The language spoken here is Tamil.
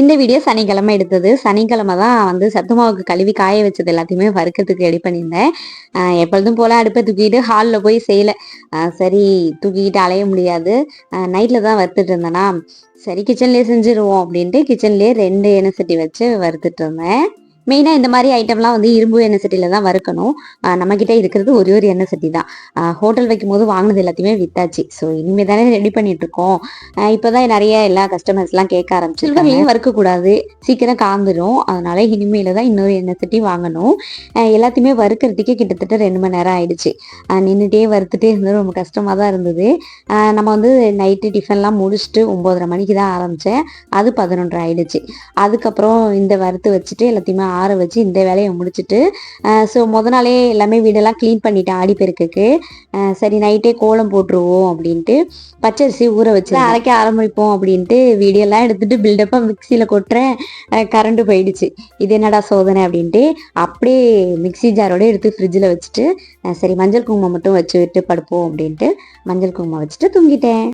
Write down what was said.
இந்த வீடியோ சனிக்கிழமை எடுத்தது. சனிக்கிழமை தான் வந்து சத்து மாவுக்கு கழுவி காய வச்சது எல்லாத்தையுமே வறுக்கிறதுக்கு ரெடி பண்ணியிருந்தேன். எப்பொழுதும் போல் அடுப்பை தூக்கிட்டு ஹாலில் போய் செய்யலை. சரி தூக்கிக்கிட்டு அலைய முடியாது. நைட்டில் தான் வறுத்துட்டு இருந்தேனா சரி கிச்சன்லேயே செஞ்சுருவோம் அப்படின்ட்டு கிச்சன்லேயே ரெண்டு எண்ணெய் சட்டி வச்சு வறுத்துட்டு இருந்தேன். மெயினாக இந்த மாதிரி ஐட்டம்லாம் வந்து இரும்பு எண்ணெய் சட்டியில் தான் வறுக்கணும். நம்மக்கிட்ட இருக்கிறது ஒரே ஒரு எண்ணெய் சட்டி தான். ஹோட்டல் வைக்கும் போது வாங்கினது எல்லாத்தையுமே வித்தாச்சு. ஸோ இனிமேல் தானே ரெடி பண்ணிட்டு இருக்கோம். இப்போ தான் நிறைய எல்லா கஸ்டமர்ஸ்லாம் கேட்க ஆரம்பிச்சு சில்வர்லையும் வறுக்கக்கூடாது. சீக்கிரம் காந்துடும் அதனால இனிமேல தான் இன்னொரு எண்ணெய் சட்டி வாங்கணும். எல்லாத்தையுமே வறுக்கிறதுக்கே கிட்டத்தட்ட ரெண்டு மணி நேரம் ஆயிடுச்சு. நின்றுட்டே வறுத்துட்டே இருந்தது. ரொம்ப கஷ்டமாக தான் இருந்தது. நம்ம வந்து நைட்டு டிஃபன்லாம் முடிச்சுட்டு ஒம்போதரை மணிக்கு தான் ஆரம்பித்தேன் அது பதினொன்றரை ஆயிடுச்சு. அதுக்கப்புறம் இந்த வறுத்து வச்சுட்டு எல்லாத்தையுமே ஆற வச்சு இந்த வேலையை முடிச்சுட்டு ஸோ முத நாளே எல்லாமே வீடெல்லாம் க்ளீன் பண்ணிட்டேன் ஆடி பெருக்குக்கு சரி நைட்டே கோலம் போட்டுருவோம் அப்படின்ட்டு பச்சரிசி ஊற வச்சு அரைக்க ஆரம்பிப்போம் அப்படின்ட்டு வீடியோலாம் எடுத்துட்டு பில்டப்பாக மிக்சியில் கொட்டுறேன் கரண்ட் போயிடுச்சு. இது என்னடா சோதனை அப்படின்ட்டு அப்படியே மிக்ஸி ஜாரோட எடுத்து ஃப்ரிட்ஜில் வச்சுட்டு சரி மஞ்சள் குங்குமம் மட்டும் வச்சு விட்டு படுப்போம் அப்படின்ட்டு மஞ்சள் குங்குமம் வச்சுட்டு தூங்கிட்டேன்.